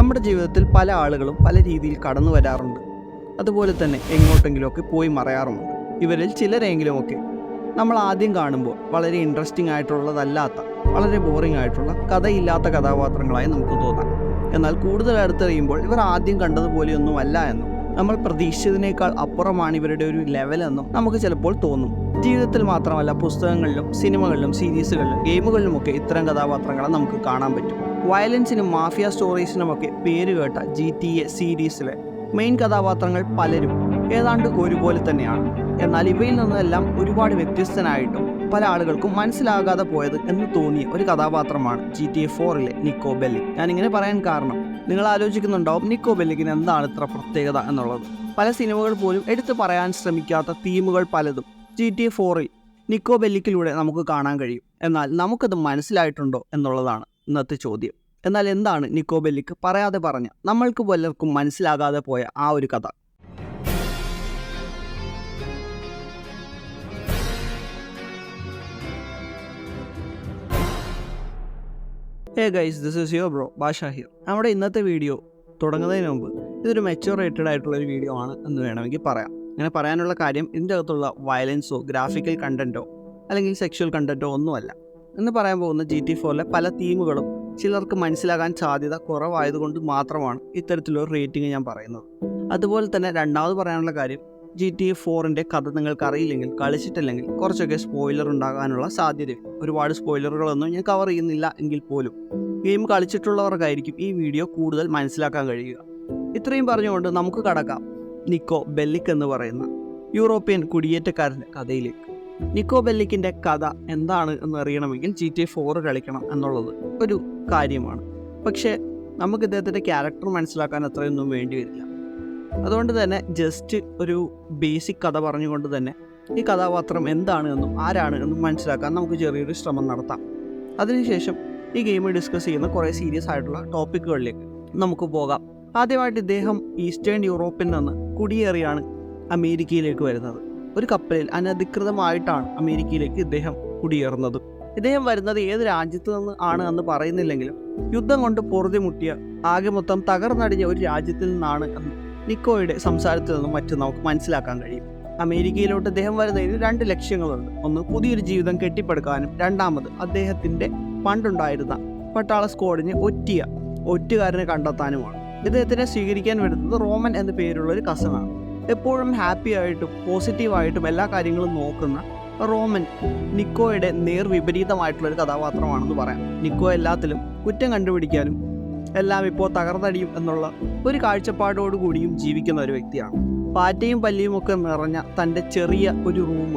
നമ്മുടെ ജീവിതത്തിൽ പല ആളുകളും പല രീതിയിൽ കടന്നു വരാറുണ്ട്. അതുപോലെ തന്നെ എങ്ങോട്ടെങ്കിലുമൊക്കെ പോയി മറയാറുമുണ്ട്. ഇവരിൽ ചിലരെങ്കിലുമൊക്കെ നമ്മൾ ആദ്യം കാണുമ്പോൾ വളരെ ഇൻട്രസ്റ്റിംഗ് ആയിട്ടുള്ളതല്ലാത്ത വളരെ ബോറിംഗ് ആയിട്ടുള്ള കഥയില്ലാത്ത കഥാപാത്രങ്ങളായി നമുക്ക് തോന്നാം. എന്നാൽ കൂടുതൽ അടുത്തറിയുമ്പോൾ ഇവർ ആദ്യം കണ്ടതുപോലെയൊന്നുമല്ല എന്നും നമ്മൾ പ്രതീക്ഷിച്ചതിനേക്കാൾ അപ്പുറമാണ് ഇവരുടെ ഒരു ലെവലെന്നും നമുക്ക് ചിലപ്പോൾ തോന്നും. ജീവിതത്തിൽ മാത്രമല്ല പുസ്തകങ്ങളിലും സിനിമകളിലും സീരീസുകളിലും ഗെയിമുകളിലുമൊക്കെ ഇത്തരം കഥാപാത്രങ്ങളെ നമുക്ക് കാണാൻ പറ്റും. വയലൻസിനും മാഫിയ സ്റ്റോറീസിനുമൊക്കെ പേര് കേട്ട ജി ടി എ സീരീസിലെ മെയിൻ കഥാപാത്രങ്ങൾ പലരും ഏതാണ്ട് ഒരുപോലെ തന്നെയാണ്. എന്നാൽ ഇവയിൽ നിന്നെല്ലാം ഒരുപാട് വ്യത്യസ്തനായിട്ടും പല ആളുകൾക്കും മനസ്സിലാകാതെ പോയത് എന്ന് തോന്നിയ ഒരു കഥാപാത്രമാണ് ജി ടി എ ഫോറിലെ നിക്കോ ബെല്ലി ഞാനിങ്ങനെ പറയാൻ കാരണം നിങ്ങൾ ആലോചിക്കുന്നുണ്ടാവും നിക്കോ ബെല്ലിക്കിന് എന്താണ് ഇത്ര പ്രത്യേകത എന്നുള്ളത്. പല സിനിമകൾ പോലും എടുത്തു പറയാൻ ശ്രമിക്കാത്ത തീമുകൾ പലതും ജി ടി എ ഫോറിൽ നിക്കോ ബെല്ലിക്കിലൂടെ നമുക്ക് കാണാൻ കഴിയും. എന്നാൽ നമുക്കത് മനസ്സിലായിട്ടുണ്ടോ എന്നുള്ളതാണ്. ഇന്നത്തെ ചോദ്യം. എന്നാൽ എന്താണ് നിക്കോബെല്ലിക്ക് പറയാതെ പറഞ്ഞ നമ്മൾക്ക് പലർക്കും മനസ്സിലാകാതെ പോയ ആ ഒരു കഥ? Hey guys this is your bro Basha നമ്മുടെ ഇന്നത്തെ വീഡിയോ തുടങ്ങുന്നതിന് മുമ്പ് ഇതൊരു മെച്ചുറേറ്റഡ് ആയിട്ടുള്ള ഒരു വീഡിയോ ആണ് എന്ന് വേണമെങ്കിൽ പറയാം. അങ്ങനെ പറയാനുള്ള കാര്യം ഇതിന്റെ അകത്തുള്ള വയലൻസോ ഗ്രാഫിക്കൽ കണ്ടന്റോ അല്ലെങ്കിൽ സെക്ഷൽ കണ്ടന്റോ ഒന്നുമല്ല. എന്ന് പറയാൻ പോകുന്ന ജി ടി ഫോറിലെ പല തീമുകളും ചിലർക്ക് മനസ്സിലാകാൻ സാധ്യത കുറവായതുകൊണ്ട് മാത്രമാണ് ഇത്തരത്തിലൊരു റേറ്റിംഗ് ഞാൻ പറയുന്നത്. അതുപോലെ തന്നെ രണ്ടാമത് പറയാനുള്ള കാര്യം ജി ടി എ ഫോറിന്റെ കഥ നിങ്ങൾക്ക് അറിയില്ലെങ്കിൽ കളിച്ചിട്ടില്ലെങ്കിൽ കുറച്ചൊക്കെ സ്പോയിലർ ഉണ്ടാകാനുള്ള സാധ്യതയുണ്ട് ഒരുപാട് സ്പോയിലറുകളൊന്നും ഞാൻ കവർ ചെയ്യുന്നില്ല എങ്കിൽ പോലും. ഗെയിം കളിച്ചിട്ടുള്ളവർക്കായിരിക്കും ഈ വീഡിയോ കൂടുതൽ മനസ്സിലാക്കാൻ കഴിയുക. ഇത്രയും പറഞ്ഞുകൊണ്ട് നമുക്ക് കടക്കാം. നിക്കോ ബെല്ലിക് എന്ന് പറയുന്ന യൂറോപ്യൻ കുടിയേറ്റക്കാരന്റെ കഥയിലേക്ക്. നിക്കോ ബെല്ലിക്കിന്റെ കഥ എന്താണ് എന്ന് അറിയണമെങ്കിൽ ജി ടി ഫോർ കളിക്കണം എന്നുള്ളത് ഒരു കാര്യമാണ്. പക്ഷേ നമുക്ക് ഇദ്ദേഹത്തിന്റെ ക്യാരക്ടർ മനസ്സിലാക്കാൻ അത്രയൊന്നും വേണ്ടി വരില്ല. അതുകൊണ്ട് തന്നെ ജസ്റ്റ് ഒരു ബേസിക് കഥ പറഞ്ഞുകൊണ്ട് തന്നെ ഈ കഥാപാത്രം എന്താണ് എന്നും ആരാണ് എന്നും മനസ്സിലാക്കാൻ നമുക്ക് ചെറിയൊരു ശ്രമം നടത്താം. അതിനുശേഷം ഈ ഗെയിം ഡിസ്കസ് ചെയ്യുന്ന കുറേ സീരിയസ് ആയിട്ടുള്ള ടോപ്പിക്കുകളിലേക്ക് നമുക്ക് പോകാം. ആദ്യമായിട്ട് ഇദ്ദേഹം ഈസ്റ്റേൺ യൂറോപ്പിൽ നിന്ന് കുടിയേറിയാണ് അമേരിക്കയിലേക്ക് വരുന്നത്. ഒരു കപ്പലിൽ അനധികൃതമായിട്ടാണ് അമേരിക്കയിലേക്ക് ഇദ്ദേഹം കുടിയേറുന്നത്. ഇദ്ദേഹം വരുന്നത് ഏത് രാജ്യത്ത് നിന്ന് ആണ് എന്ന് പറയുന്നില്ലെങ്കിലും യുദ്ധം കൊണ്ട് പൊറുതിമുട്ടിയ ആകെ മൊത്തം തകർന്നടിഞ്ഞ ഒരു രാജ്യത്തിൽ നിന്നാണ് എന്ന് നിക്കോയുടെ സംസാരത്തിൽ നിന്നും മറ്റും നമുക്ക് മനസ്സിലാക്കാൻ കഴിയും. അമേരിക്കയിലോട്ട് അദ്ദേഹം വരുന്നതിന് രണ്ട് ലക്ഷ്യങ്ങളുണ്ട്. ഒന്ന് പുതിയൊരു ജീവിതം കെട്ടിപ്പടുക്കാനും. രണ്ടാമത് അദ്ദേഹത്തിന്റെ പണ്ടുണ്ടായിരുന്ന പട്ടാള സ്ക്വാഡിനെ ഒറ്റിയ ഒറ്റുകാരനെ കണ്ടെത്താനുമാണ്. ഇദ്ദേഹത്തിനെ സ്വീകരിക്കാൻ വരുന്നത് റോമൻ എന്ന പേരുള്ള ഒരു കസനാണ്. എപ്പോഴും ഹാപ്പി ആയിട്ടും പോസിറ്റീവായിട്ടും എല്ലാ കാര്യങ്ങളും നോക്കുന്ന റോമൻ നിക്കോയുടെ നേർ വിപരീതമായിട്ടുള്ള ഒരു കഥാപാത്രമാണെന്ന് പറയാം. നിക്കോ എല്ലാത്തിലും കുറ്റം കണ്ടുപിടിക്കാനും എല്ലാം ഇപ്പോൾ തകർന്നടിയും എന്നുള്ള ഒരു കാഴ്ചപ്പാടോടുകൂടിയും ജീവിക്കുന്ന ഒരു വ്യക്തിയാണ്. പാറ്റയും പല്ലിയും ഒക്കെ നിറഞ്ഞ തന്റെ ചെറിയ ഒരു റൂം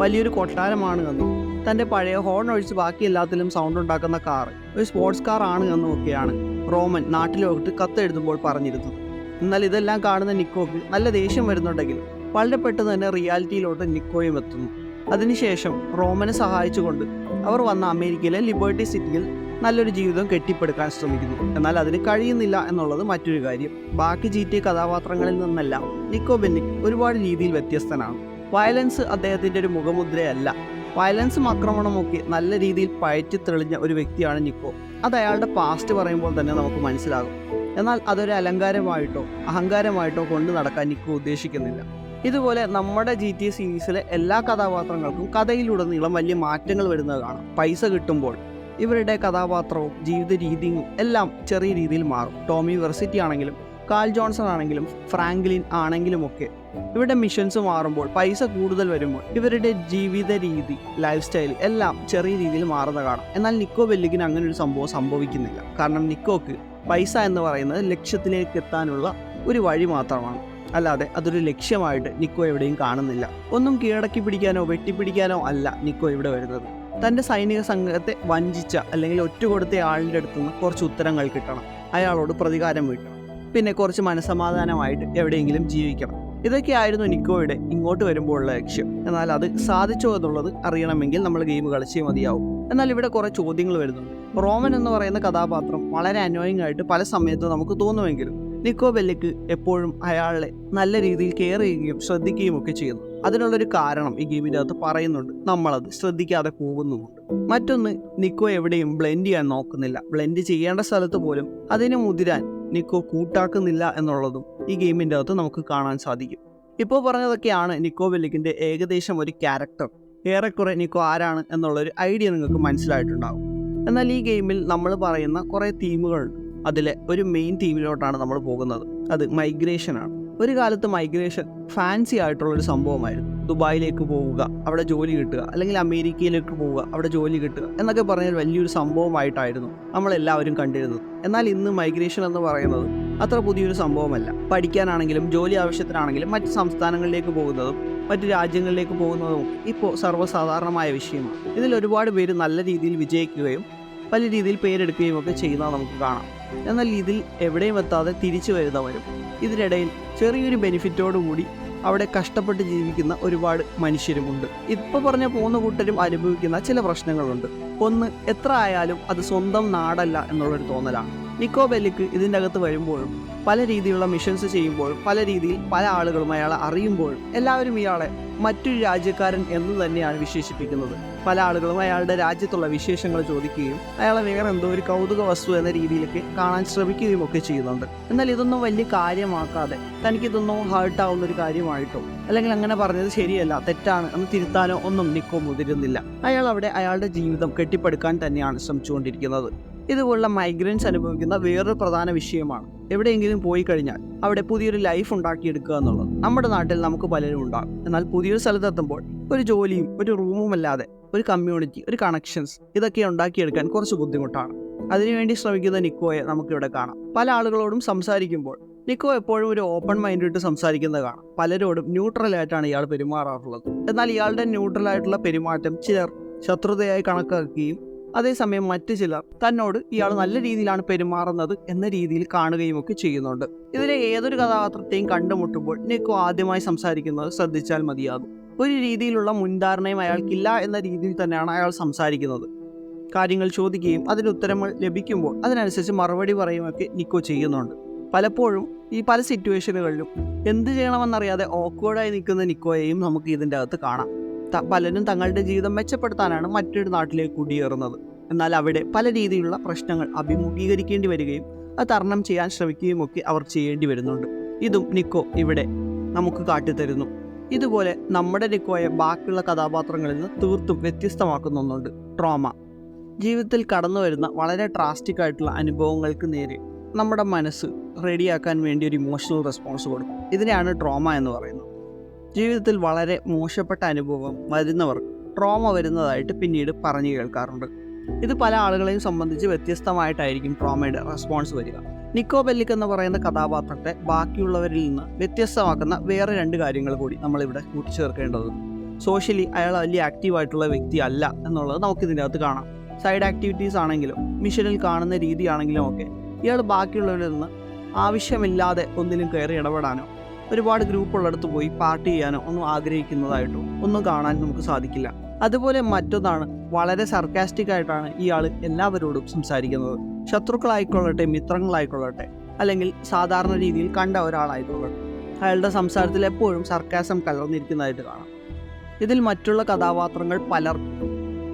വലിയൊരു കൊട്ടാരമാണ് എന്നും തന്റെ പഴയ ഹോൺ ഒഴിച്ച് ബാക്കി എല്ലാത്തിലും സൗണ്ട് ഉണ്ടാക്കുന്ന കാർ ഒരു സ്പോർട്സ് കാർ ആണ് എന്നും ഒക്കെയാണ് റോമൻ നാട്ടിലോട്ട് കത്തെഴുതുമ്പോൾ പറഞ്ഞിരുന്നത്. എന്നാൽ ഇതെല്ലാം കാണുന്ന നിക്കോക്ക് നല്ല ദേഷ്യം വരുന്നുണ്ടെങ്കിൽ വളരെ പെട്ടെന്ന് തന്നെ റിയാലിറ്റിയിലോട്ട് നിക്കോയും എത്തുന്നു. അതിനുശേഷം റോമനെ സഹായിച്ചുകൊണ്ട് അവർ വന്ന അമേരിക്കയിലെ ലിബർട്ടി സിറ്റിയിൽ നല്ലൊരു ജീവിതം കെട്ടിപ്പടുക്കാൻ ശ്രമിക്കുന്നു. എന്നാൽ അതിന് കഴിയുന്നില്ല എന്നുള്ളത് മറ്റൊരു കാര്യം. ബാക്കി ജി ടി കഥാപാത്രങ്ങളിൽ നിന്നെല്ലാം നിക്കോ ബെന്നിക് ഒരുപാട് രീതിയിൽ വ്യത്യസ്തനാണ്. വയലൻസ് അദ്ദേഹത്തിന്റെ ഒരു മുഖമുദ്രയല്ല. വയലൻസും ആക്രമണമൊക്കെ നല്ല രീതിയിൽ പയറ്റി തെളിഞ്ഞ ഒരു വ്യക്തിയാണ് നിക്കോ. അത് അയാളുടെ പാസ്റ്റ് പറയുമ്പോൾ തന്നെ നമുക്ക് മനസ്സിലാകും. എന്നാൽ അതൊരു അലങ്കാരമായിട്ടോ അഹങ്കാരമായിട്ടോ കൊണ്ട് നടക്കാൻ എനിക്ക് ഉദ്ദേശിക്കുന്നില്ല. ഇതുപോലെ നമ്മുടെ ജി ടി സീരീസിലെ എല്ലാ കഥാപാത്രങ്ങൾക്കും കഥയിലുടനീളം വലിയ മാറ്റങ്ങൾ വരുന്നത് കാണാം. പൈസ കിട്ടുമ്പോൾ ഇവരുടെ കഥാപാത്രവും ജീവിത രീതിയും എല്ലാം ചെറിയ രീതിയിൽ മാറും. ടോമി വെർസിറ്റി ആണെങ്കിലും കാൽ ജോൺസൺ ആണെങ്കിലും ഫ്രാങ്ക്ലിൻ ആണെങ്കിലും ഒക്കെ ഇവരുടെ മിഷൻസ് മാറുമ്പോൾ പൈസ കൂടുതൽ വരുമ്പോൾ ഇവരുടെ ജീവിത രീതി ലൈഫ് സ്റ്റൈൽ എല്ലാം ചെറിയ രീതിയിൽ മാറുന്ന കാണാം. എന്നാൽ നിക്കോ വെല്ലിഗിന് അങ്ങനെ ഒരു സംഭവം സംഭവിക്കുന്നില്ല. കാരണം നിക്കോക്ക് പൈസ എന്ന് പറയുന്നത് ലക്ഷ്യത്തിലേക്ക് എത്താനുള്ള ഒരു വഴി മാത്രമാണ്. അല്ലാതെ അതൊരു ലക്ഷ്യമായിട്ട് നിക്കോ എവിടെയും കാണുന്നില്ല. ഒന്നും കീഴടക്കി പിടിക്കാനോ വെട്ടിപ്പിടിക്കാനോ അല്ല നിക്കോ ഇവിടെ വരുന്നത്. തന്റെ സൈനിക സംഘത്തെ വഞ്ചിച്ച അല്ലെങ്കിൽ ഒറ്റുകൊടുത്ത ആളിന്റെ അടുത്ത് നിന്ന് കുറച്ച് ഉത്തരങ്ങൾ കിട്ടണം. അയാളോട് പ്രതികാരം വീട്ടണം. പിന്നെ കുറച്ച് മനസമാധാനമായിട്ട് എവിടെയെങ്കിലും ജീവിക്കണം. ഇതൊക്കെയായിരുന്നു നിക്കോയുടെ ഇങ്ങോട്ട് വരുമ്പോഴുള്ള ലക്ഷ്യം. എന്നാൽ അത് സാധിച്ചോ എന്നുള്ളത് അറിയണമെങ്കിൽ നമ്മൾ ഗെയിം കളിച്ചേ മതിയാവും. എന്നാൽ ഇവിടെ കുറേ ചോദ്യങ്ങൾ വരുന്നുണ്ട്. റോമൻ എന്ന് പറയുന്ന കഥാപാത്രം വളരെ അനോയിങ് ആയിട്ട് പല സമയത്തും നമുക്ക് തോന്നുമെങ്കിലും നിക്കോ ബെല്ലിക്ക് എപ്പോഴും അയാളെ നല്ല രീതിയിൽ കെയർ ചെയ്യുകയും ശ്രദ്ധിക്കുകയും ഒക്കെ ചെയ്യുന്നു. അതിനുള്ളൊരു കാരണം ഈ ഗെയിമിന്റെ അകത്ത് പറയുന്നുണ്ട്. നമ്മളത് ശ്രദ്ധിക്കാതെ പോകുന്നുമുണ്ട്. മറ്റൊന്ന് നിക്കോ എവിടെയും ബ്ലെൻഡ് ചെയ്യാൻ നോക്കുന്നില്ല. ബ്ലെൻഡ് ചെയ്യേണ്ട സ്ഥലത്ത് പോലും അതിനെ മുതിരാൻ നിക്കോ കൂട്ടാക്കുന്നില്ല എന്നുള്ളതും ഈ ഗെയിമിന്റെ അകത്ത് നമുക്ക് കാണാൻ സാധിക്കും. ഇപ്പോൾ പറഞ്ഞതൊക്കെയാണ് നിക്കോ ബെല്ലിക്കിന്റെ ഏകദേശം ഒരു ക്യാരക്ടർ ഏറെക്കുറെ നിക്കോ ആരാണ് എന്നുള്ളൊരു ഐഡിയ നിങ്ങൾക്ക് മനസ്സിലായിട്ടുണ്ടാകും എന്നാൽ ഈ ഗെയിമിൽ നമ്മൾ പറയുന്ന കുറേ തീമുകളുണ്ട് അതിലെ ഒരു മെയിൻ തീമിലോട്ടാണ് നമ്മൾ പോകുന്നത്. അത് മൈഗ്രേഷനാണ് ഒരു കാലത്ത് മൈഗ്രേഷൻ ഫാൻസി ആയിട്ടുള്ള ഒരു സംഭവമായിരുന്നു. ദുബായിലേക്ക് പോവുക അവിടെ ജോലി കിട്ടുക അല്ലെങ്കിൽ അമേരിക്കയിലേക്ക് പോവുക അവിടെ ജോലി കിട്ടുക എന്നൊക്കെ പറഞ്ഞാൽ വലിയൊരു സംഭവമായിട്ടായിരുന്നു നമ്മളെല്ലാവരും കണ്ടിരുന്നത്. എന്നാൽ ഇന്ന് മൈഗ്രേഷൻ എന്ന് പറയുന്നത് അത്ര പുതിയൊരു സംഭവമല്ല. പഠിക്കാനാണെങ്കിലും ജോലി ആവശ്യത്തിനാണെങ്കിലും മറ്റ് സംസ്ഥാനങ്ങളിലേക്ക് പോകുന്നതും മറ്റ് രാജ്യങ്ങളിലേക്ക് പോകുന്നതും ഇപ്പോൾ സർവസാധാരണമായ വിഷയമാണ്. ഇതിൽ ഒരുപാട് പേര് നല്ല രീതിയിൽ വിജയിക്കുകയും പല രീതിയിൽ പേരെടുക്കുകയും ഒക്കെ ചെയ്യുന്നത് നമുക്ക് കാണാം. എന്നാൽ ഇതിൽ എവിടെയും എത്താതെ തിരിച്ചു വരുന്നവരും ഇതിനിടയിൽ ചെറിയൊരു ബെനിഫിറ്റോടുകൂടി അവിടെ കഷ്ടപ്പെട്ട് ജീവിക്കുന്ന ഒരുപാട് മനുഷ്യരുമുണ്ട്. ഇപ്പോൾ പറഞ്ഞ പോകുന്ന കൂട്ടരും അനുഭവിക്കുന്ന ചില പ്രശ്നങ്ങളുണ്ട്. ഒന്ന് എത്ര ആയാലും അത് സ്വന്തം നാടല്ല എന്നുള്ളൊരു തോന്നലാണ്. നിക്കോ ബെല്ലിക്ക് ഇതിന്റെ അകത്ത് വരുമ്പോഴും പല രീതിയിലുള്ള മിഷൻസ് ചെയ്യുമ്പോൾ പല രീതിയിൽ പല ആളുകളും അയാളെ അറിയുമ്പോഴും എല്ലാവരും ഇയാളെ മറ്റൊരു രാജ്യക്കാരൻ എന്ന് തന്നെയാണ് വിശേഷിപ്പിക്കുന്നത്. പല ആളുകളും അയാളുടെ രാജ്യത്തുള്ള വിശേഷങ്ങൾ ചോദിക്കുകയും അയാളെ വേറെ എന്തോ ഒരു കൗതുക വസ്തു എന്ന രീതിയിലേക്ക് കാണാൻ ശ്രമിക്കുകയും ഒക്കെ ചെയ്യുന്നുണ്ട്. എന്നാൽ ഇതൊന്നും വലിയ കാര്യമാക്കാതെ തനിക്കിതൊന്നും ഹേർട്ട് ആവുന്ന ഒരു കാര്യമായിട്ടോ അല്ലെങ്കിൽ അങ്ങനെ പറഞ്ഞത് ശരിയല്ല തെറ്റാണ് എന്ന് തിരുത്താനോ ഒന്നും നിക്കോ മുതിരുന്നില്ല. അയാൾ അവിടെ അയാളുടെ ജീവിതം കെട്ടിപ്പടുക്കാൻ തന്നെയാണ് ശ്രമിച്ചുകൊണ്ടിരിക്കുന്നത്. ഇതുപോലുള്ള മൈഗ്രൻസ് അനുഭവിക്കുന്ന വേറൊരു പ്രധാന വിഷയമാണ്. എവിടെയെങ്കിലും പോയി കഴിഞ്ഞാൽ അവിടെ പുതിയൊരു ലൈഫ് ഉണ്ടാക്കിയെടുക്കുക എന്നുള്ളത്. നമ്മുടെ നാട്ടിൽ നമുക്ക് പലരും ഉണ്ടാകും. എന്നാൽ പുതിയൊരു സ്ഥലത്തെത്തുമ്പോൾ ഒരു ജോലിയും ഒരു റൂമും അല്ലാതെ ഒരു കമ്മ്യൂണിറ്റി ഒരു കണക്ഷൻസ് ഇതൊക്കെ ഉണ്ടാക്കിയെടുക്കാൻ കുറച്ച് ബുദ്ധിമുട്ടാണ്. അതിനുവേണ്ടി ശ്രമിക്കുന്ന നിക്കോയെ നമുക്കിവിടെ കാണാം. പല ആളുകളോടും സംസാരിക്കുമ്പോൾ നിക്കോ എപ്പോഴും ഒരു ഓപ്പൺ മൈൻഡിട്ട് സംസാരിക്കുന്നത് കാണാം. പലരോടും ന്യൂട്രലായിട്ടാണ് ഇയാൾ പെരുമാറാറുള്ളത്. എന്നാൽ ഇയാളുടെ ന്യൂട്രൽ ആയിട്ടുള്ള പെരുമാറ്റം ചിലർ ശത്രുതയായി കണക്കാക്കുകയും അതേസമയം മറ്റു ചിലർ തന്നോട് ഇയാൾ നല്ല രീതിയിലാണ് പെരുമാറുന്നത് എന്ന രീതിയിൽ കാണുകയും ഒക്കെ ചെയ്യുന്നുണ്ട്. ഇതിലെ ഏതൊരു കഥാപാത്രത്തെയും കണ്ടുമുട്ടുമ്പോൾ നിക്കോ ആദ്യമായി സംസാരിക്കുന്നത് ശ്രദ്ധിച്ചാൽ മതിയാകും. ഒരു രീതിയിലുള്ള മുൻധാരണയും അയാൾക്കില്ല എന്ന രീതിയിൽ തന്നെയാണ് അയാൾ സംസാരിക്കുന്നത്. കാര്യങ്ങൾ ചോദിക്കുകയും അതിന് ഉത്തരങ്ങൾ ലഭിക്കുമ്പോൾ അതിനനുസരിച്ച് മറുപടി പറയുകയൊക്കെ നിക്കോ ചെയ്യുന്നുണ്ട്. പലപ്പോഴും ഈ പല സിറ്റുവേഷനുകളിലും എന്ത് ചെയ്യണമെന്നറിയാതെ ഓക്വേർഡായി നിൽക്കുന്ന നിക്കോയെയും നമുക്ക് ഇതിന്റെ അകത്ത് കാണാം. പലരും തങ്ങളുടെ ജീവിതം മെച്ചപ്പെടുത്താനാണ് മറ്റൊരു നാട്ടിലേക്ക് കുടിയേറുന്നത്. എന്നാൽ അവിടെ പല രീതിയിലുള്ള പ്രശ്നങ്ങൾ അഭിമുഖീകരിക്കേണ്ടി വരികയും അത് തരണം ചെയ്യാൻ ശ്രമിക്കുകയും ഒക്കെ അവർ ചെയ്യേണ്ടി വരുന്നുണ്ട്. ഇതും നിക്കോ ഇവിടെ നമുക്ക് കാട്ടിത്തരുന്നു. ഇതുപോലെ നമ്മുടെ നിക്കോയെ ബാക്കിയുള്ള കഥാപാത്രങ്ങളിൽ നിന്ന് തീർത്തും വ്യത്യസ്തമാക്കുന്ന ഒന്നുണ്ട്. ട്രോമ. ജീവിതത്തിൽ കടന്നു വരുന്ന വളരെ ട്രാസ്റ്റിക് ആയിട്ടുള്ള അനുഭവങ്ങൾക്ക് നേരെ നമ്മുടെ മനസ്സ് റെഡിയാക്കാൻ വേണ്ടി ഒരു ഇമോഷണൽ റെസ്പോൺസ് കൊടുക്കും. ഇതിനെയാണ് ട്രോമ എന്ന് പറയുന്നത്. ജീവിതത്തിൽ വളരെ മോശപ്പെട്ട അനുഭവം വരുന്നവർ ട്രോമ വരുന്നതായിട്ട് പിന്നീട് പറഞ്ഞു കേൾക്കാറുണ്ട്. ഇത് പല ആളുകളെയും സംബന്ധിച്ച് വ്യത്യസ്തമായിട്ടായിരിക്കും ട്രോമയുടെ റെസ്പോൺസ് വരിക. നിക്കോ ബെല്ലിക് എന്ന് പറയുന്ന കഥാപാത്രത്തെ ബാക്കിയുള്ളവരിൽ നിന്ന് വ്യത്യസ്തമാക്കുന്ന വേറെ രണ്ട് കാര്യങ്ങൾ കൂടി നമ്മളിവിടെ കൂട്ടിച്ചേർക്കേണ്ടതുണ്ട്. സോഷ്യലി അയാൾ വലിയ ആക്റ്റീവ് ആയിട്ടുള്ള വ്യക്തി അല്ല എന്നുള്ളത് നമുക്ക് ഇതിന്റെ അകത്ത് കാണാം. സൈഡ് ആക്ടിവിറ്റീസ് ആണെങ്കിലും മിഷനിൽ കാണുന്ന രീതിയാണെങ്കിലും ഒക്കെ ഇയാൾ ബാക്കിയുള്ളവരിൽ നിന്ന് ആവശ്യമില്ലാതെ ഒന്നിലും കയറി ഇടപെടാനോ ഒരുപാട് ഗ്രൂപ്പുള്ളിടത്ത് പോയി പാർട്ടി ചെയ്യാനോ ഒന്നും ആഗ്രഹിക്കുന്നതായിട്ടോ ഒന്നും കാണാൻ നമുക്ക് സാധിക്കില്ല. അതുപോലെ മറ്റൊന്നാണ് വളരെ സർക്കാസ്റ്റിക് ആയിട്ടാണ് ഇയാൾ എല്ലാവരോടും സംസാരിക്കുന്നത്. ശത്രുക്കളായിക്കൊള്ളട്ടെ മിത്രങ്ങളായിക്കൊള്ളട്ടെ അല്ലെങ്കിൽ സാധാരണ രീതിയിൽ കണ്ട ഒരാളായിക്കൊള്ളട്ടെ. അയാളുടെ സംസാരത്തിൽ എപ്പോഴും സർക്കാസം കലർന്നിരിക്കുന്നതായിട്ട് കാണാം. ഇതിൽ മറ്റുള്ള കഥാപാത്രങ്ങൾ പലർ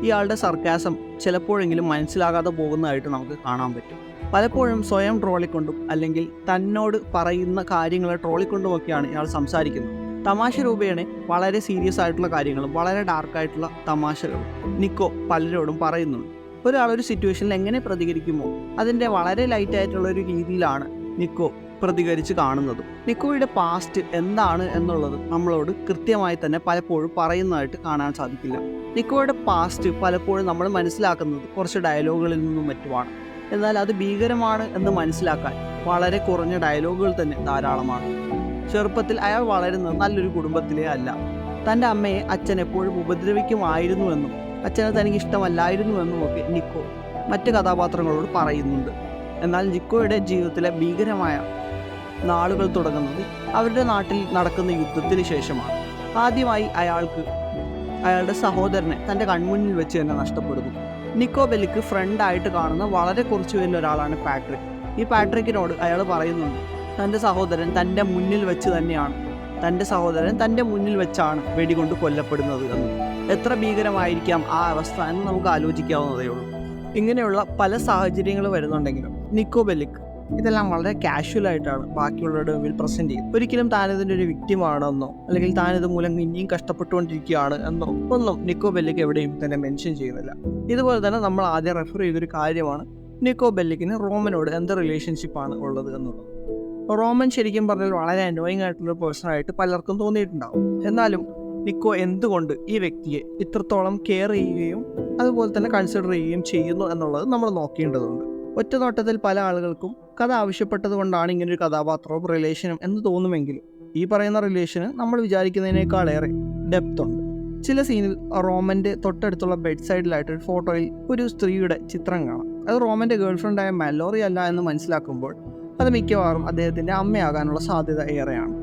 ഇയാളുടെ സർക്കാസം ചിലപ്പോഴെങ്കിലും മനസ്സിലാകാതെ പോകുന്നതായിട്ട് നമുക്ക് കാണാൻ പറ്റും. പലപ്പോഴും സ്വയം ട്രോളിക്കൊണ്ടും അല്ലെങ്കിൽ തന്നോട് പറയുന്ന കാര്യങ്ങളെ ട്രോളിക്കൊണ്ടുമൊക്കെയാണ് ഇയാൾ സംസാരിക്കുന്നത്. തമാശ രൂപേണ വളരെ സീരിയസ് ആയിട്ടുള്ള കാര്യങ്ങളും വളരെ ഡാർക്കായിട്ടുള്ള തമാശകളും നിക്കോ പലരോടും പറയുന്നുണ്ട്. ഒരാൾ ഒരു സിറ്റുവേഷനിൽ എങ്ങനെ പ്രതികരിക്കുമോ അതിന്റെ വളരെ ലൈറ്റ് ആയിട്ടുള്ള ഒരു രീതിയിലാണ് നിക്കോ പ്രതികരിച്ച് കാണുന്നത്. നിക്കോയുടെ പാസ്റ്റ് എന്താണ് എന്നുള്ളത് നമ്മളോട് കൃത്യമായി തന്നെ പലപ്പോഴും പറയുന്നതായിട്ട് കാണാൻ സാധിക്കില്ല. നിക്കോയുടെ പാസ്റ്റ് പലപ്പോഴും നമ്മൾ മനസ്സിലാക്കുന്നത് കുറച്ച് ഡയലോഗുകളിൽ നിന്നും മറ്റുമാണ്. എന്നാൽ അത് ഭീകരമാണ് എന്ന് മനസ്സിലാക്കാൻ വളരെ കുറഞ്ഞ ഡയലോഗുകൾ തന്നെ ധാരാളമാണ്. ചെറുപ്പത്തിൽ അയാൾ വളരുന്നത് നല്ലൊരു കുടുംബത്തിലേ അല്ല. തന്റെ അമ്മയെ അച്ഛൻ എപ്പോഴും ഉപദ്രവിക്കുമായിരുന്നുവെന്നും അച്ഛനെ തനിക്ക് ഇഷ്ടമല്ലായിരുന്നുവെന്നും ഒക്കെ നിക്കോ മറ്റ് കഥാപാത്രങ്ങളോട് പറയുന്നുണ്ട്. എന്നാൽ നിക്കോയുടെ ജീവിതത്തിലെ ഭീകരമായ നാളുകൾ തുടങ്ങുന്നത് അവരുടെ നാട്ടിൽ നടക്കുന്ന യുദ്ധത്തിന് ശേഷമാണ്. ആദ്യമായി അയാൾക്ക് അയാളുടെ സഹോദരനെ തന്റെ കൺമുന്നിൽ വെച്ച് തന്നെ നഷ്ടപ്പെടുന്നു. നിക്കോ ബെല്ലിക്ക് ഫ്രണ്ടായിട്ട് കാണുന്ന വളരെ കുറച്ചു പേരിൽ ഒരാളാണ് പാട്രിക്. ഈ പാട്രിക്കിനോട് അയാൾ പറയുന്നുണ്ട് തന്റെ സഹോദരൻ തന്റെ മുന്നിൽ വെച്ച് തന്നെയാണ്. തന്റെ സഹോദരൻ തന്റെ മുന്നിൽ വെച്ചാണ് വെടികൊണ്ട് കൊല്ലപ്പെടുന്നത് എന്ന്. എത്ര ഭീകരമായിരിക്കാം ആ അവസ്ഥ എന്ന് നമുക്ക് ആലോചിക്കാവുന്നതേ ഉള്ളൂ. ഇങ്ങനെയുള്ള പല സാഹചര്യങ്ങൾ വരുന്നുണ്ടെങ്കിലും നിക്കോ ബെല്ലിക് ഇതെല്ലാം വളരെ കാഷ്വൽ ആയിട്ടാണ് ബാക്കിയുള്ളവരുടെ മുമ്പിൽ പ്രസന്റ് ചെയ്യുന്നത്. ഒരിക്കലും താനിതിന്റെ ഒരു വിക്റ്റിമാണെന്നോ അല്ലെങ്കിൽ താനിത് മൂലം ഇനിയും കഷ്ടപ്പെട്ടുകൊണ്ടിരിക്കുകയാണ് എന്നോ ഒന്നും നിക്കോ ബെല്ലിക്ക് എവിടെയും തന്നെ മെൻഷൻ ചെയ്യുന്നില്ല. ഇതുപോലെ തന്നെ നമ്മൾ ആദ്യം റെഫർ ചെയ്തൊരു കാര്യമാണ് നിക്കോബെല്ലിക്കിന് റോമനോട് എന്ത് റിലേഷൻഷിപ്പാണ് ഉള്ളത് എന്നുള്ളത്. റോമൻ ശരിക്കും പറഞ്ഞാൽ വളരെ അനോയിങ് ആയിട്ടുള്ള പേഴ്സൺ ആയിട്ട് പലർക്കും തോന്നിയിട്ടുണ്ടാവും. എന്നാലും നിക്കോ എന്തുകൊണ്ട് ഈ വ്യക്തിയെ ഇത്രത്തോളം കെയർ ചെയ്യുകയും അതുപോലെ തന്നെ കൺസിഡർ ചെയ്യുകയും ചെയ്യുന്നു എന്നുള്ളത് നമ്മൾ നോക്കേണ്ടതുണ്ട്. ഒറ്റ നോട്ടത്തിൽ പല ആളുകൾക്കും കഥ ആവശ്യപ്പെട്ടത് കൊണ്ടാണ് ഇങ്ങനൊരു കഥാപാത്രവും റിലേഷനും എന്ന് തോന്നുമെങ്കിലും ഈ പറയുന്ന റിലേഷന് നമ്മൾ വിചാരിക്കുന്നതിനേക്കാളേറെ ഡെപ്ത് ഉണ്ട്. ചില സീനിൽ റോമന്റെ തൊട്ടടുത്തുള്ള ബെഡ് സൈഡിലായിട്ട് ഒരു ഫോട്ടോയിൽ ഒരു സ്ത്രീയുടെ ചിത്രം കാണാം. അത് റോമന്റെ ഗേൾഫ്രണ്ടായ മെലോറി അല്ല എന്ന് മനസ്സിലാക്കുമ്പോൾ അത് മിക്കവാറും അദ്ദേഹത്തിന്റെ അമ്മയാകാനുള്ള സാധ്യത ഏറെയാണ്.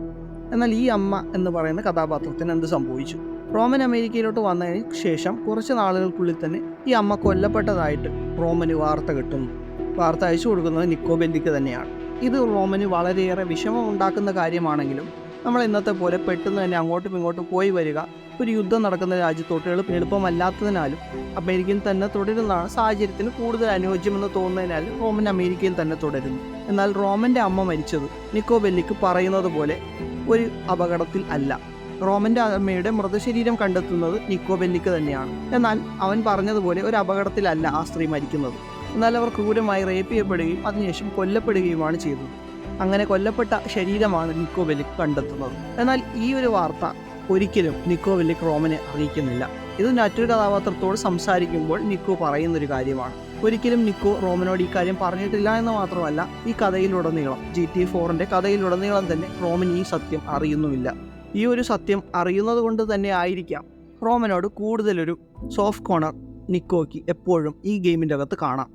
എന്നാൽ ഈ അമ്മ എന്ന് പറയുന്ന കഥാപാത്രത്തിന് എന്ത് സംഭവിച്ചു? റോമൻ അമേരിക്കയിലോട്ട് വന്നതിന് ശേഷം കുറച്ച് നാളുകൾക്കുള്ളിൽ തന്നെ ഈ അമ്മ കൊല്ലപ്പെട്ടതായിട്ട് റോമന് വാർത്ത കിട്ടുന്നു. വാർത്ത അയച്ചു കൊടുക്കുന്നത് നിക്കോ ബെല്ലിക്ക് തന്നെയാണ്. ഇത് റോമന് വളരെയേറെ വിഷമം ഉണ്ടാക്കുന്ന കാര്യമാണെങ്കിലും നമ്മൾ ഇന്നത്തെ പോലെ പെട്ടെന്ന് തന്നെ അങ്ങോട്ടും ഇങ്ങോട്ടും പോയി വരിക ഒരു യുദ്ധം നടക്കുന്ന രാജ്യത്തോട്ട് എളുപ്പം എളുപ്പമല്ലാത്തതിനാലും അമേരിക്കയിൽ തന്നെ തുടരുന്നതാണ് സാഹചര്യത്തിന് കൂടുതൽ അനുയോജ്യമെന്ന് തോന്നുന്നതിനാൽ റോമൻ അമേരിക്കയിൽ തന്നെ തുടരുന്നു. എന്നാൽ റോമന്റെ അമ്മ മരിച്ചത് നിക്കോ ബെല്ലിക്ക് പറയുന്നത് പോലെ ഒരു അപകടത്തിൽ അല്ല. റോമന്റെ അമ്മയുടെ മൃതശരീരം കണ്ടെത്തുന്നത് നിക്കോ ബെല്ലിക്ക് തന്നെയാണ്. എന്നാൽ അവൻ പറഞ്ഞതുപോലെ ഒരു അപകടത്തിലല്ല ആ സ്ത്രീ മരിക്കുന്നത്. എന്നാൽ അവർ ക്രൂരമായി റേപ്പ് ചെയ്യപ്പെടുകയും അതിനുശേഷം കൊല്ലപ്പെടുകയുമാണ് ചെയ്തത്. അങ്ങനെ കൊല്ലപ്പെട്ട ശരീരമാണ് നിക്കോ ബെല്ലിക്ക് കണ്ടെത്തുന്നത്. എന്നാൽ ഈ ഒരു വാർത്ത ഒരിക്കലും നിക്കോ വലിയ റോമനെ അറിയിക്കുന്നില്ല. ഇത് മറ്റൊരു കഥാപാത്രത്തോട് സംസാരിക്കുമ്പോൾ നിക്കോ പറയുന്നൊരു കാര്യമാണ്. ഒരിക്കലും നിക്കോ റോമനോട് ഈ കാര്യം പറഞ്ഞിട്ടില്ല എന്ന് മാത്രമല്ല ഈ കഥയിലുടനീളം ജി ടി ഫോറിന്റെ കഥയിലുടനീളം തന്നെ റോമൻ ഈ സത്യം അറിയുന്നുമില്ല. ഈ ഒരു സത്യം അറിയുന്നത് കൊണ്ട് തന്നെ ആയിരിക്കാം റോമനോട് കൂടുതലൊരു സോഫ്റ്റ് കോണർ നിക്കോയ്ക്ക് എപ്പോഴും ഈ ഗെയിമിന്റെ അകത്ത് കാണാം.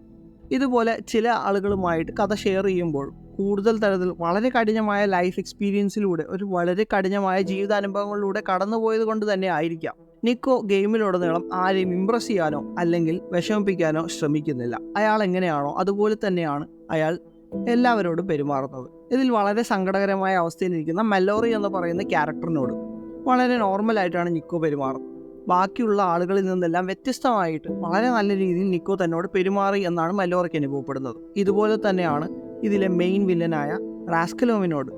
ഇതുപോലെ ചില ആളുകളുമായിട്ട് കഥ ഷെയർ ചെയ്യുമ്പോൾ കൂടുതൽ തരത്തിൽ വളരെ കഠിനമായ ലൈഫ് എക്സ്പീരിയൻസിലൂടെ ഒരു വളരെ കഠിനമായ ജീവിതാനുഭവങ്ങളിലൂടെ കടന്നുപോയത് കൊണ്ട് തന്നെ ആയിരിക്കാം. നിക്കോ ഗെയിമിലുടനീളം ആരെയും ഇംപ്രസ് ചെയ്യാനോ അല്ലെങ്കിൽ വിഷമിപ്പിക്കാനോ ശ്രമിക്കുന്നില്ല. അയാൾ എങ്ങനെയാണോ അതുപോലെ തന്നെയാണ് അയാൾ എല്ലാവരോടും പെരുമാറുന്നത്. ഇതിൽ വളരെ സങ്കടകരമായ അവസ്ഥയിലിരിക്കുന്ന മെല്ലോറി എന്ന് പറയുന്ന ക്യാരക്ടറിനോട് വളരെ നോർമലായിട്ടാണ് നിക്കോ പെരുമാറുന്നത്. ബാക്കിയുള്ള ആളുകളിൽ നിന്നെല്ലാം വ്യത്യസ്തമായിട്ട് വളരെ നല്ല രീതിയിൽ നിക്കോ തന്നോട് പെരുമാറി എന്നാണ് മെല്ലോറയ്ക്ക് അനുഭവപ്പെടുന്നത്. ഇതുപോലെ തന്നെയാണ് ഇതിലെ മെയിൻ വില്ലനായ റാസ്കലോവിനോട്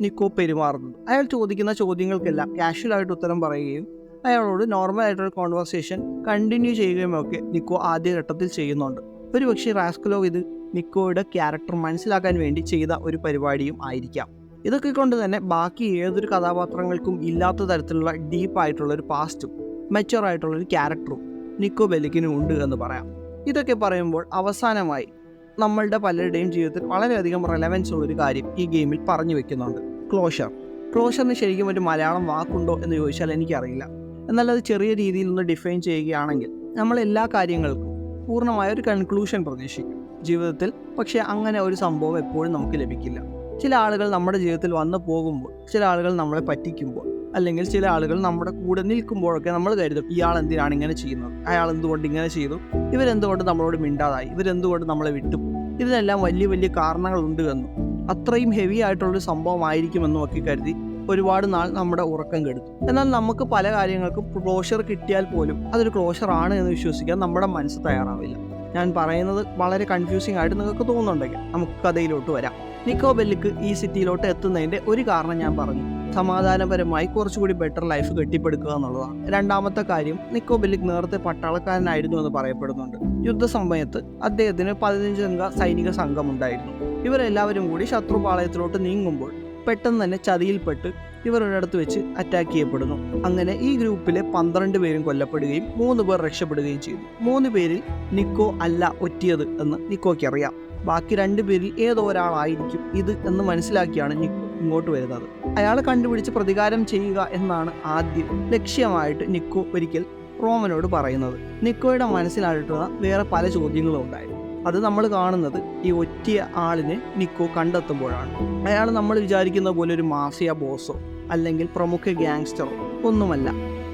നിക്കോ പെരുമാറുന്നത്. അയാൾ ചോദിക്കുന്ന ചോദ്യങ്ങൾക്കെല്ലാം കാഷ്വലായിട്ട് ഉത്തരം പറയുകയും അയാളോട് നോർമൽ ആയിട്ടൊരു കോൺവെർസേഷൻ കണ്ടിന്യൂ ചെയ്യുകയും ഒക്കെ നിക്കോ ആദ്യഘട്ടത്തിൽ ചെയ്യുന്നുണ്ട്. ഒരുപക്ഷെ റാസ്കലോ ഇത് നിക്കോയുടെ ക്യാരക്ടർ മനസ്സിലാക്കാൻ വേണ്ടി ചെയ്ത ഒരു പരിപാടിയും ആയിരിക്കാം. ഇതൊക്കെ കൊണ്ട് തന്നെ ബാക്കി ഏതൊരു കഥാപാത്രങ്ങൾക്കും ഇല്ലാത്ത തരത്തിലുള്ള ഡീപ്പായിട്ടുള്ളൊരു പാസ്റ്റും മെച്ചുവർ ആയിട്ടുള്ള ഒരു ക്യാരക്ടറും നിക്കോ ബെല്ലിക്കിനും ഉണ്ട് എന്ന് പറയാം. ഇതൊക്കെ പറയുമ്പോൾ അവസാനമായി നമ്മളുടെ പലരുടെയും ജീവിതത്തിൽ വളരെയധികം റെലവൻസ് ഉള്ള ഒരു കാര്യം ഈ ഗെയിമിൽ പറഞ്ഞു വെക്കുന്നുണ്ട്. ക്ലോഷർ ക്ലോഷറിന് ശരിക്കും ഒരു മലയാളം വാക്കുണ്ടോ എന്ന് ചോദിച്ചാൽ എനിക്കറിയില്ല. എന്നാൽ അത് ചെറിയ രീതിയിൽ ഒന്ന് ഡിഫൈൻ ചെയ്യുകയാണെങ്കിൽ നമ്മൾ എല്ലാ കാര്യങ്ങൾക്കും പൂർണമായ ഒരു കൺക്ലൂഷൻ പ്രതീക്ഷിക്കും. ജീവിതത്തിൽ പക്ഷേ അങ്ങനെ ഒരു സംഭവം എപ്പോഴും നമുക്ക് ലഭിക്കില്ല. ചില ആളുകൾ നമ്മുടെ ജീവിതത്തിൽ വന്നു പോകുമ്പോൾ ചില ആളുകൾ നമ്മളെ പറ്റിക്കുമ്പോൾ അല്ലെങ്കിൽ ചില ആളുകൾ നമ്മുടെ കൂടെ നിൽക്കുമ്പോഴൊക്കെ നമ്മൾ കരുതും ഇയാൾ എന്തിനാണ് ഇങ്ങനെ ചെയ്യുന്നത്? അയാൾ എന്തുകൊണ്ട് ഇങ്ങനെ ചെയ്തു? ഇവരെന്തുകൊണ്ട് നമ്മളോട് മിണ്ടാതായി? ഇവരെന്തുകൊണ്ട് നമ്മളെ വിട്ടു? ഇതിനെല്ലാം വലിയ വലിയ കാരണങ്ങളുണ്ട് എന്നും അത്രയും ഹെവി ആയിട്ടുള്ളൊരു സംഭവമായിരിക്കുമെന്നും ഒക്കെ കരുതി ഒരുപാട് നാൾ നമ്മുടെ ഉറക്കം കെടുത്തു. എന്നാൽ നമുക്ക് പല കാര്യങ്ങൾക്കും ക്ലോഷർ കിട്ടിയാൽ പോലും അതൊരു ക്ലോഷർ ആണ് എന്ന് വിശ്വസിക്കാൻ നമ്മുടെ മനസ്സ് തയ്യാറാവില്ല. ഞാൻ പറയുന്നത് വളരെ കൺഫ്യൂസിംഗ് ആയിട്ട് നിങ്ങൾക്ക് തോന്നുന്നുണ്ടെങ്കിൽ നമുക്ക് കഥയിലോട്ട് വരാം. നിക്കോ ബെല്ലിക്ക് ഈ സിറ്റിയിലോട്ട് എത്തുന്നതിന്റെ ഒരു കാരണം ഞാൻ പറഞ്ഞു. സമാധാനപരമായി കുറച്ചുകൂടി ബെറ്റർ ലൈഫ് കെട്ടിപ്പടുക്കുക എന്നുള്ളതാണ്. രണ്ടാമത്തെ കാര്യം നിക്കോ ബെല്ലിക്ക് നേരത്തെ പട്ടാളക്കാരനായിരുന്നു എന്ന് പറയപ്പെടുന്നുണ്ട്. യുദ്ധസമയത്ത് അദ്ദേഹത്തിന് പതിനഞ്ചംഗ സൈനിക സംഘം ഉണ്ടായിരുന്നു ഇവരെല്ലാവരും കൂടി ശത്രുപാളയത്തിലോട്ട് നീങ്ങുമ്പോൾ പെട്ടെന്ന് തന്നെ ചതിയിൽപ്പെട്ട് ഇവർ ഒരിടത്ത് വെച്ച് അറ്റാക്ക് ചെയ്യപ്പെടുന്നു. അങ്ങനെ ഈ ഗ്രൂപ്പിലെ പന്ത്രണ്ട് പേരും കൊല്ലപ്പെടുകയും മൂന്ന് പേർ രക്ഷപ്പെടുകയും ചെയ്തു. മൂന്ന് പേരിൽ നിക്കോ അല്ല ഒറ്റിയത് എന്ന് നിക്കോയ്ക്ക് അറിയാം ബാക്കി രണ്ടു പേരിൽ ഏതോ ഒരാളായിരിക്കും ഇത് എന്ന് മനസ്സിലാക്കിയാണ് നിക്കോ. ഇങ്ങോട്ട് വരുന്നത്. അയാളെ കണ്ടുപിടിച്ച് പ്രതികാരം ചെയ്യുക എന്നാണ് ആദ്യം ലക്ഷ്യമായിട്ട് നിക്കോ ഒരിക്കൽ റോമനോട് പറയുന്നത്. നിക്കോയുടെ മനസ്സിലായിട്ടുള്ള വേറെ പല ചോദ്യങ്ങളും ഉണ്ടായി അത് നമ്മൾ കാണുന്നത് ഈ ഒറ്റിയ ആളിനെ നിക്കോ കണ്ടെത്തുമ്പോഴാണ്. അയാൾ നമ്മൾ വിചാരിക്കുന്ന പോലെ ഒരു മാഫിയ ബോസോ അല്ലെങ്കിൽ പ്രമുഖ ഗ്യാങ്സ്റ്ററോ ഒന്നുമല്ല.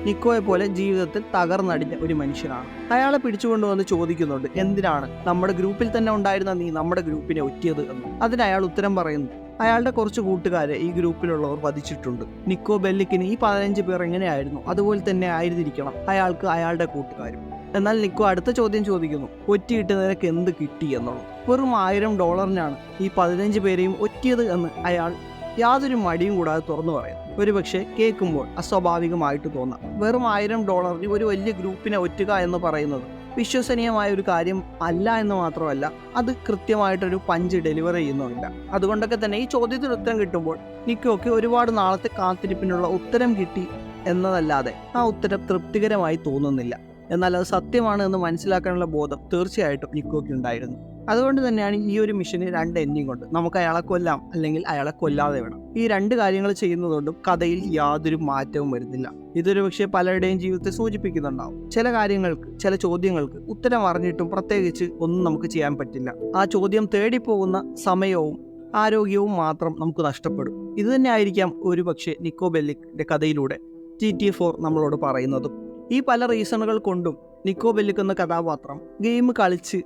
നിക്കോയെ പോലെ ജീവിതത്തിൽ തകർന്നടിഞ്ഞ ഒരു മനുഷ്യനാണ്. അയാളെ പിടിച്ചുകൊണ്ടുവന്ന് ചോദിക്കുന്നുണ്ട് എന്തിനാണ് നമ്മുടെ ഗ്രൂപ്പിൽ തന്നെ ഉണ്ടായിരുന്ന നീ നമ്മുടെ ഗ്രൂപ്പിനെ ഒറ്റിയത് എന്ന്. അതിന് അയാൾ ഉത്തരം പറയുന്നു അയാളുടെ കുറച്ച് കൂട്ടുകാരെ ഈ ഗ്രൂപ്പിലുള്ളവർ വധിച്ചിട്ടുണ്ട്. നിക്കോ ബെല്ലിക്കിന് ഈ പതിനഞ്ച് പേർ എങ്ങനെയായിരുന്നു? അതുപോലെ തന്നെ ആയിരുന്നിരിക്കണം അയാൾക്ക് അയാളുടെ കൂട്ടുകാരും. എന്നാൽ നിക്കോ അടുത്ത ചോദ്യം ചോദിക്കുന്നു ഒറ്റയിട്ട് നിനക്ക് എന്ത് കിട്ടി എന്നുള്ളത്? വെറും ആയിരം ഡോളറിനാണ് ഈ പതിനഞ്ച് പേരെയും ഒറ്റിയത് എന്ന് അയാൾ യാതൊരു മടിയും കൂടാതെ തുറന്നു പറയുന്നു. ഒരുപക്ഷെ കേൾക്കുമ്പോൾ അസ്വാഭാവികമായിട്ട് തോന്നാം. വെറും ആയിരം ഡോളറിന് ഒരു വലിയ ഗ്രൂപ്പിനെ ഒറ്റുക എന്ന് പറയുന്നത് വിശ്വസനീയമായ ഒരു കാര്യം അല്ല എന്ന് മാത്രമല്ല അത് കൃത്യമായിട്ടൊരു പഞ്ച് ഡെലിവർ ചെയ്യുന്നുമില്ല അതുകൊണ്ടൊക്കെ തന്നെ ഈ ചോദ്യത്തിന് ഉത്തരം കിട്ടുമ്പോൾ നിക്കൊക്കെ ഒരുപാട് നാളത്തെ കാത്തിരിപ്പിനുള്ള ഉത്തരം കിട്ടി എന്നതല്ലാതെ ആ ഉത്തരം തൃപ്തികരമായി തോന്നുന്നില്ല. എന്നാൽ അത് സത്യമാണ് എന്ന് മനസ്സിലാക്കാനുള്ള ബോധം തീർച്ചയായിട്ടും നിക്കോയ്ക്ക് ഉണ്ടായിരുന്നു. അതുകൊണ്ട് തന്നെയാണ് ഈ ഒരു മിഷന് രണ്ട് എൻഡിങ് ഉണ്ട് നമുക്ക് അയാളെ കൊല്ലാം അല്ലെങ്കിൽ അയാളെ കൊല്ലാതെ വേണം. ഈ രണ്ട് കാര്യങ്ങൾ ചെയ്യുന്നതുകൊണ്ടും കഥയിൽ യാതൊരു മാറ്റവും വരുന്നില്ല. ഇതൊരു പക്ഷേ പലരുടെയും ജീവിതത്തെ സൂചിപ്പിക്കുന്നുണ്ടാവും. ചില കാര്യങ്ങൾക്ക് ചില ചോദ്യങ്ങൾക്ക് ഉത്തരം അറിഞ്ഞിട്ടും പ്രത്യേകിച്ച് ഒന്നും നമുക്ക് ചെയ്യാൻ പറ്റില്ല. ആ ചോദ്യം തേടിപ്പോകുന്ന സമയവും ആരോഗ്യവും മാത്രം നമുക്ക് നഷ്ടപ്പെടും. ഇത് തന്നെ ആയിരിക്കാം ഒരു പക്ഷേ നിക്കോ ബെല്ലിക്കിന്റെ കഥയിലൂടെ ജി ടി ഫോർ നമ്മളോട് പറയുന്നതും. ഈ പല റീസണുകൾ കൊണ്ടും നിക്കോ ബെല്ലിക് എന്ന കഥാപാത്രം ഗെയിം കളിച്ച്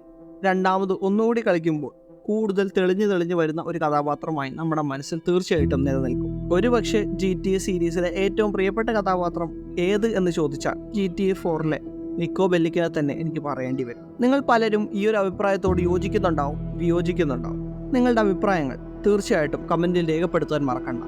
രണ്ടാമത് ഒന്നുകൂടി കളിക്കുമ്പോൾ കൂടുതൽ തെളിഞ്ഞു തെളിഞ്ഞു വരുന്ന ഒരു കഥാപാത്രമായി നമ്മുടെ മനസ്സിൽ തീർച്ചയായിട്ടും നിലനിൽക്കും. ഒരുപക്ഷെ ജി ടി എ സീരീസിലെ ഏറ്റവും പ്രിയപ്പെട്ട കഥാപാത്രം ഏത് എന്ന് ചോദിച്ചാൽ ജി ടി എ ഫോറിലെ നിക്കോ ബെല്ലിക്കിനെ തന്നെ എനിക്ക് പറയേണ്ടി വരും. നിങ്ങൾ പലരും ഈ ഒരു അഭിപ്രായത്തോട് യോജിക്കുന്നുണ്ടാവും വിയോജിക്കുന്നുണ്ടാവും. നിങ്ങളുടെ അഭിപ്രായങ്ങൾ തീർച്ചയായിട്ടും കമന്റിൽ രേഖപ്പെടുത്താൻ മറക്കണ്ട.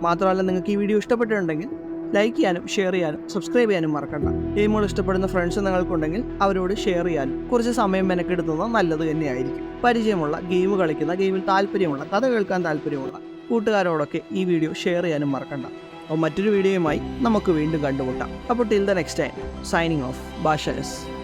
മാത്രമല്ല നിങ്ങൾക്ക് ഈ വീഡിയോ ഇഷ്ടപ്പെട്ടിട്ടുണ്ടെങ്കിൽ ലൈക്ക് ചെയ്യാനും ഷെയർ ചെയ്യാനും സബ്സ്ക്രൈബ് ചെയ്യാനും മറക്കണ്ട. ഗെയിമുകൾ ഇഷ്ടപ്പെടുന്ന ഫ്രണ്ട്സ് നിങ്ങൾക്കുണ്ടെങ്കിൽ അവരോട് ഷെയർ ചെയ്യാനും. കുറച്ച് സമയം മെനക്കെടുത്തുന്നത് നല്ലത് തന്നെയായിരിക്കും. പരിചയമുള്ള ഗെയിം കളിക്കുന്ന ഗെയിമിൽ താല്പര്യമുള്ള കഥ കേൾക്കാൻ താല്പര്യമുള്ള കൂട്ടുകാരോടൊക്കെ ഈ വീഡിയോ ഷെയർ ചെയ്യാനും മറക്കണ്ട. അപ്പോൾ മറ്റൊരു വീഡിയോയുമായി നമുക്ക് വീണ്ടും കണ്ടുമുട്ടാം. അപ്പോൾ till the next time signing off Basha S